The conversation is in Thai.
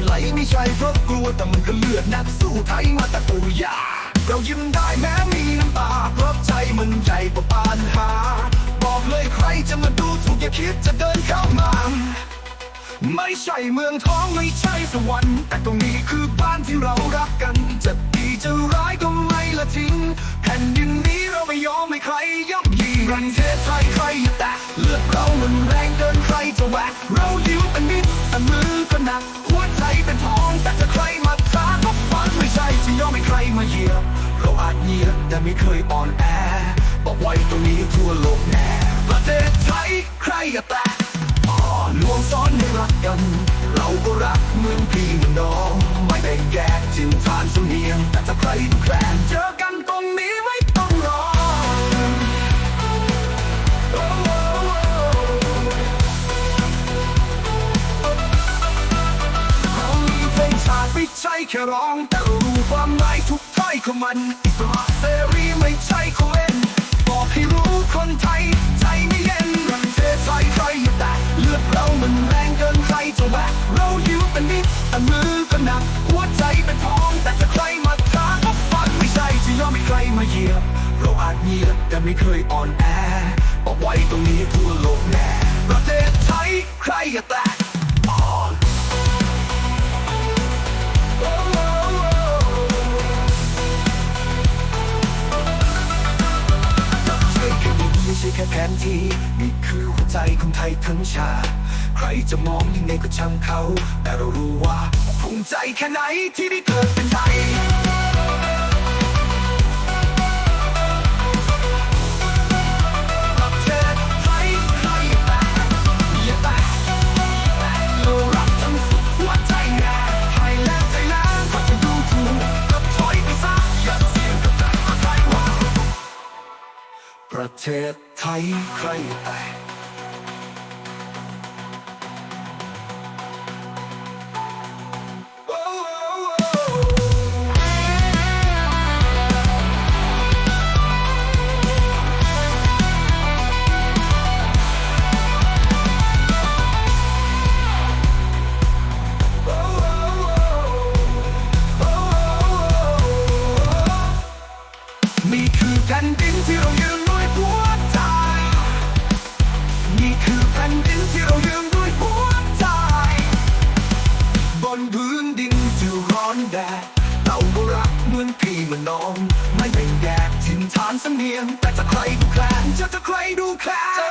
ยไหลไม่ใช่เพราะกลัวแต่มันก็เลือดนักสู้ไทยมาต่ตัวยาเรายิ้มได้แม้มีน้ำตาเพราะใจมันใหญ่กว่าปัญหา บอกเลยใครจะมาดูถูกอย่าคิดจะเดินเข้ามา ไม่ใช่เมืองท้องไม่ใช่สวรรค์แต่ตรงนี้คือบ้านที่เรารักกัน จะดีจะร้ายก็ไม่ละทิ้งแผ่นดินนี้เราไม่ยอมให้ใครย่ำยีประเทศไทยใครอย่าแตะเลือดเรามันแรงเดินใครจะแหวก แต่มือก็หนัก หัวใจเป็นทอง แต่จะใครมาท้าก็ฟังไม่ใช่จะยอมให้ใครมาเหยียบเราอาจเหยียบแต่ไม่เคยอ่อนแอบอกไว้ตรงนี้ทั่วโลกแน่ประเทศไทยใครอย่าแตะอ่อลวงซ้อนให้รักกัน เราก็รักเหมือนพี่เหมือนน้อง ไม่แบ่งแยกจินทานสำเนียงแต่ถ้าใคร ใช่แค่ร้อง แต่รู้ความหมายทุกถ้อยของมันอิสระเสรีไม่ใช่ของเล่นบอกให้รู้คนไทย ใจไม่เย็นรังเทศไทยใครอย่าแตะเลือดเรามันแรงเกินใครจะแวะเราอยู่เป็นมิตรแต่มือก็หนักหัวใจเป็นทองแต่จะ แผนที่นี่คือหัวใจของไทยทั้งชา ใครจะมองยังไงก็ช่างเขา แต่เรารู้ว่าภูมิใจแค่ไหนที่ได้เกิดเป็นไทยประเทศ ไทยใแดดเราก็รักเหมือนพี่เหมือนน้อง ไม่เป็นแดดถิ่นฐานสำเนียง แต่จะใครดูแคลนจะจะใครดูแคลน